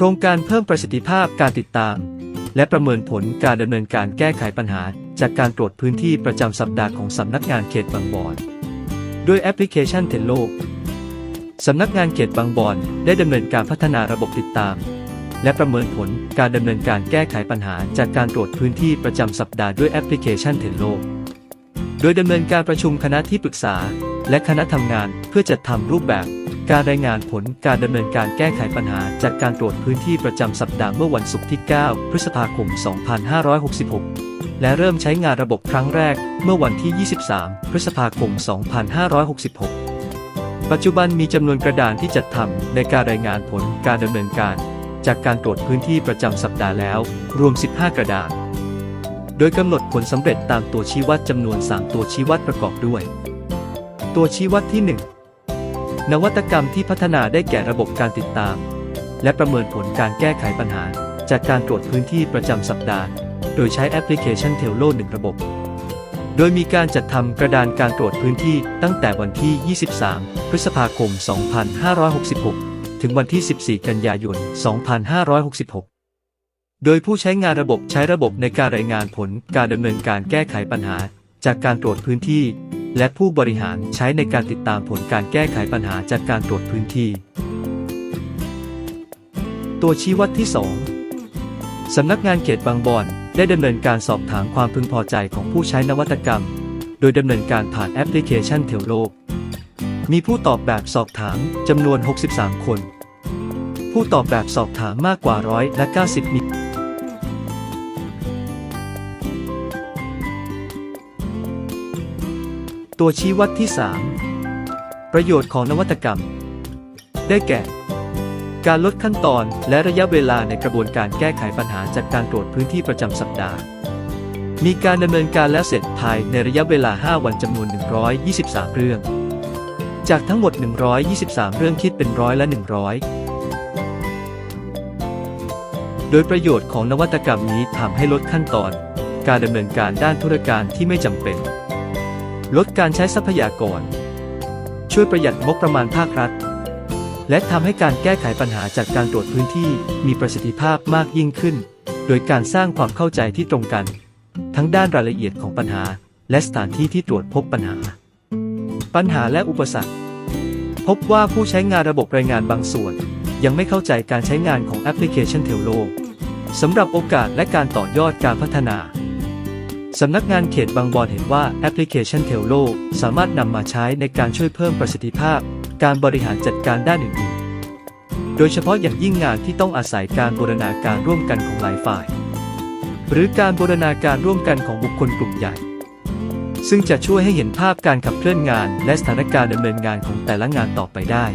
โครงการเพิ่มประสิทธิภาพการติดตาม และประเมินผลการดำเนินการแก้ไขปัญหา จากการตรวจพื้นที่ประจำสัปดาห์ของสำนักงานเขตบางบอนด้วยแอปพลิเคชันเทนโลสำนักงานเขตบางบอนได้ดำเนินการพัฒนาระบบติดตาม และประเมินผลการดำเนินการแก้ไขปัญหา จากการตรวจพื้นที่ประจำสัปดาห์ด้วยแอปพลิเคชันเทนโลโดยดำเนินการประชุมคณะที่ปรึกษา และคณะทำงานเพื่อจัดทำรูปแบบ การรายงานผลการดำเนินการแก้ไขปัญหาจากการตรวจพื้นที่ประจำสัปดาห์เมื่อวันศุกร์ที่ 9 พฤษภาคม 2566 และเริ่มใช้งานระบบครั้งแรกเมื่อวันที่ 23 พฤษภาคม 2566 ปัจจุบันมีจำนวนกระดานที่จัดทำในการรายงานผลการดำเนินการ จากการตรวจพื้นที่ประจำสัปดาห์แล้ว รวม 15 กระดาน โดยกำหนดผลสำเร็จตามตัวชี้วัดจำนวน 3 ตัวชี้วัดประกอบด้วย ตัวชี้วัดที่ 1 นวัตกรรมที่พัฒนาได้แก่ระบบการติดตาม และประเมินผลการแก้ไขปัญหา จากการตรวจพื้นที่ประจำสัปดาห์ โดยใช้แอปพลิเคชันเทลโล1ระบบ โดยมีการจัดทำกระดานการตรวจพื้นที่ตั้งแต่วันที่ 23 พฤษภาคม 2566 ถึงวันที่ 14 กันยายน 2566 โดยผู้ใช้งานระบบใช้ระบบในการรายงานผลการดำเนินการแก้ไขปัญหา จากการตรวจพื้นที่ และผู้บริหารใช้ในการติดตามผลการแก้ไขปัญหาจากการตรวจพื้นที่ ตัวชี้วัดที่ 2 สำนักงานเขตบางบอนได้ดำเนินการสอบถามความพึงพอใจของผู้ใช้นวัตกรรม โดยดำเนินการผ่านแอปพลิเคชันเทลโลก มีผู้ตอบแบบสอบถามจำนวน 63 คน ผู้ตอบแบบสอบถามมากกว่าร้อยและ90มี ตัวชี้วัดที่ 3 ประโยชน์ของนวัตกรรม ได้แก่ การลดขั้นตอนและระยะเวลาในกระบวนการแก้ไขปัญหาจากการตรวจพื้นที่ประจำสัปดาห์มีการดำเนินการแล้วเสร็จภายในระยะเวลา 5 วันจำนวน 123 เรื่อง จากทั้งหมด 123 เรื่องคิดเป็นร้อยละ 100 โดยประโยชน์ของนวัตกรรมนี้ทำให้ลดขั้นตอน การดำเนินการด้านธุรการที่ไม่จำเป็น ลดการใช้ทรัพยากร ช่วยประหยัดงบประมาณภาครัฐ และทำให้การแก้ไขปัญหาจากการตรวจพื้นที่มีประสิทธิภาพมากยิ่งขึ้น โดยการสร้างความเข้าใจที่ตรงกัน ทั้งด้านรายละเอียดของปัญหา และสถานที่ที่ตรวจพบปัญหา ปัญหาและอุปสรรค พบว่าผู้ใช้งานระบบรายงานบางส่วน ยังไม่เข้าใจการใช้งานของแอปพลิเคชันเทลโลสำหรับโอกาสและการต่อยอดการพัฒนา สำนักงานเขตบางบอนเห็นว่าแอปพลิเคชันเทลโลสามารถนำมาใช้ในการช่วยเพิ่มประสิทธิภาพ การบริหารจัดการด้านอื่นๆ โดยเฉพาะอย่างยิ่งงานที่ต้องอาศัยการบูรณาการร่วมกันของหลายฝ่าย หรือการบูรณาการร่วมกันของบุคคลกลุ่มใหญ่ ซึ่งจะช่วยให้เห็นภาพการขับเคลื่อนงานและสถานการณ์ดำเนินงานของแต่ละงานต่อไปได้